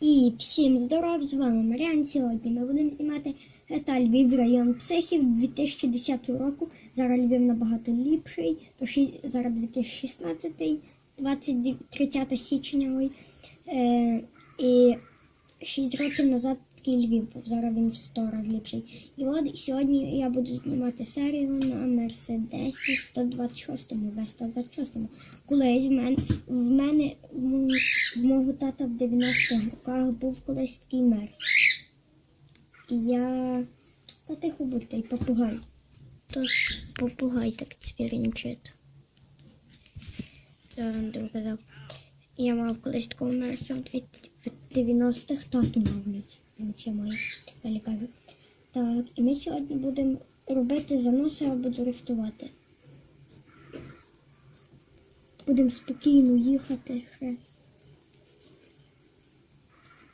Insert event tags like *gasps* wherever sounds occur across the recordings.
І всім здоров, з вами Маріан. Сьогодні ми будемо знімати GTA Львів район психів 2010 року. Зараз Львів набагато ліпший, то зараз 2016, 20, 30 січня. Е, і 6 років назад такий Львів був, зараз він в 100 разів ліпший. І от сьогодні я буду знімати серію на Мерседесі 126 В126-му. Колись в мене, в мене в, мо- в мого тата в 90-х роках був колись такий мерс. І я. Та тихо будь той попугай. То попугай так цвірінчить. Я мав колись такого мерса в 90-х, тату мав має, далі кажу. Так, і ми сьогодні будемо робити заноси або дрифтувати. Будемо спокійно їхати.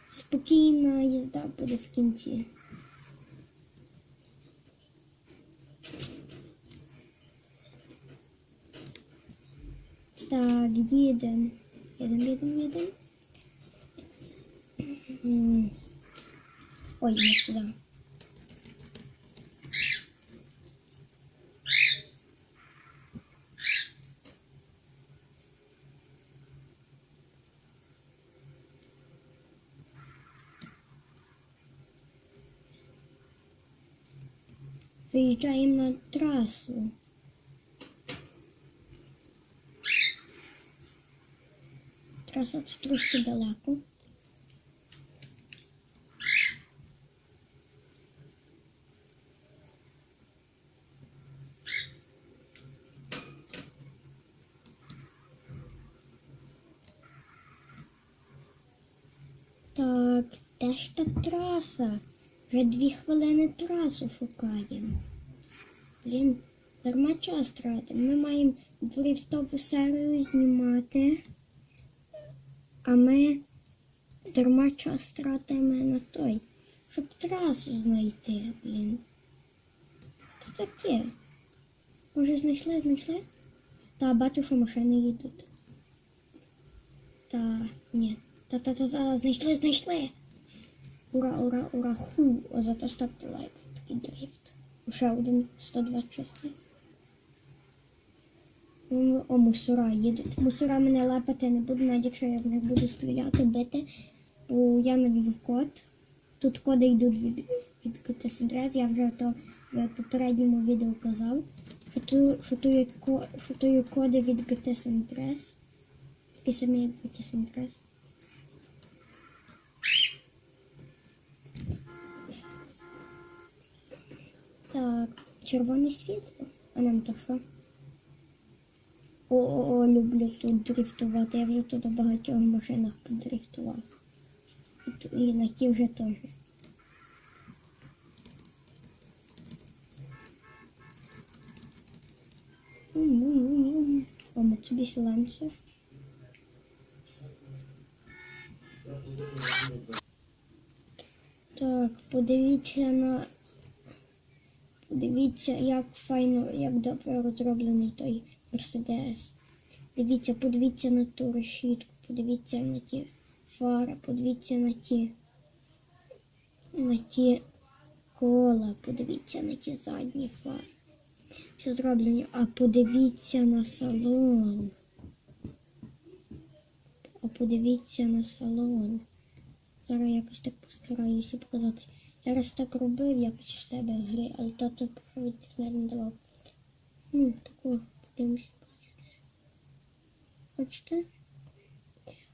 Спокійна їзда буде в кінці. Так, їдемо. Їдемо, їдемо, їдемо. М. Ой, не сюди. Виїжджаємо на трасу. Траса тут трошки далеко. Так, де ж та траса? Вже дві хвилини трасу шукаємо. Блін, дарма час тратимо. Ми маємо дрифтову серію знімати, а ми дарма час тратимо на той, щоб трасу знайти, блін. Що таке? Може знайшли, знайшли? Та бачу, що машини їдуть. Та ні. Та-та-та-та, знайшли, знайшли. Ура, ура, ура, ху. О, зато ставте лайк такий дрифт. Ще один 126. О, мусора їдуть. Мусора мене лапати не буду, навіть якщо я в них буду стріляти, бити. Бо я навів код. Тут коди йдуть від, від КТС Я вже то в попередньому відео казав. Є коди від Сентрес. Такі самі, як GT Так, червоне світло. А нам то що? О, о, о, люблю тут дрифтувати. Я вже тут в багатьох машинах подрифтував. І, і на ті вже теж. О, Mitsubishi Так, подивіться на. Подивіться, як файно, як добре розроблений той Мерседес. Дивіться, подивіться на ту решітку, подивіться на ті фари, подивіться на ті. На ті кола, подивіться на ті задні фари. Все зроблено. А подивіться на салон. А подивіться на салон. Зараз якось так постараюся показати. Я раз так робив якось в себе гри, але тато провід не давав. Ну, таку подивимося. Бачите?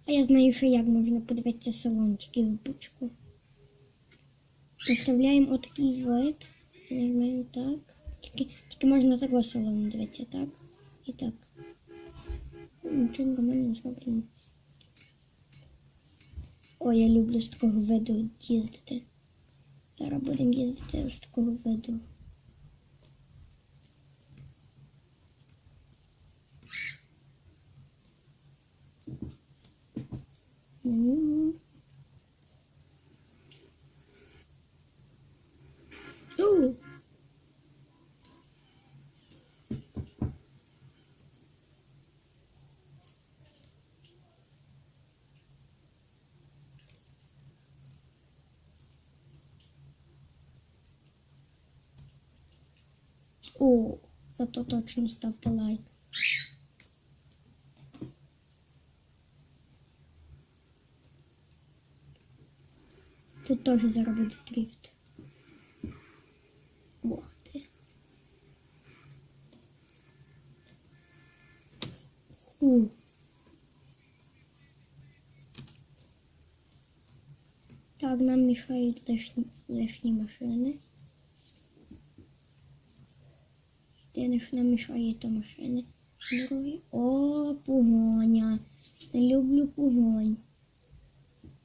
А я знаю, що як можна подивитися салон, тільки в бучку. Поставляємо отакий вид. Нажмемо так. Тільки, тільки можна такого салону дивитися, так? І так. Нічого нормально зроблено. О, я люблю з такого виду їздити. Зараз будемо їздити з такого виду. М. У. О, зато точно ставте лайк. Тут теж зараз буде дрифт. Ох ти. Фу. Так, нам мішають лишні, лишні машини. Що нам мішає, то машини. Дорогі. О, погоня. Не люблю погонь.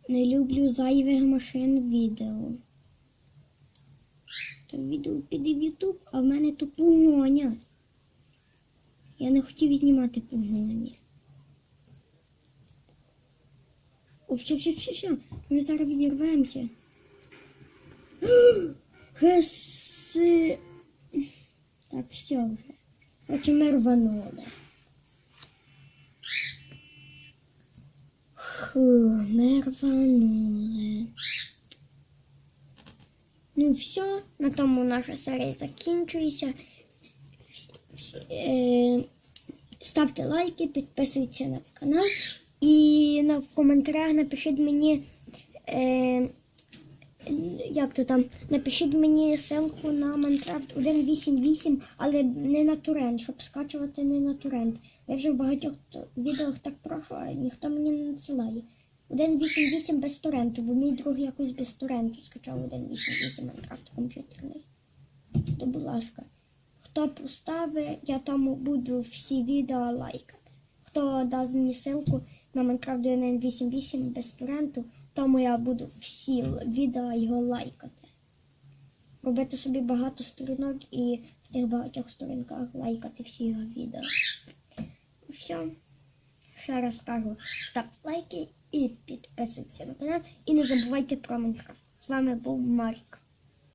Не люблю зайвих машин відео. То відео піде в Ютуб, а в мене то погоня. Я не хотів знімати погоні. О, все, все, все, все. Ми зараз відірвемося. *gasps* Хеси. Так, все вже. Хоче ми рванули. Фу, ми рванули. Ну все, на тому наша серія закінчується. Е, Ставте лайки, підписуйтесь на канал і в коментарях напишіть мені. Як то там, напишіть мені ссылку на Minecraft 1.8.8, але не на торрент, щоб скачувати не на торрент. Я вже в багатьох відео так прошу, а ніхто мені не надсилає. 1.8.8 без торренту, бо мій друг якось без торренту скачав 1.8.8 Minecraft комп'ютерний. То, будь ласка, хто поставить, я тому буду всі відео лайкати. Хто дасть мені ссылку на Minecraft 1.8.8 без торренту, тому я буду всі відео його лайкати. Робити собі багато сторінок і в тих багатьох сторінках лайкати всі його відео. Все. Ще раз кажу, ставте лайки і підписуйтесь на канал. І не забувайте про Майнкрафт. З вами був Марік.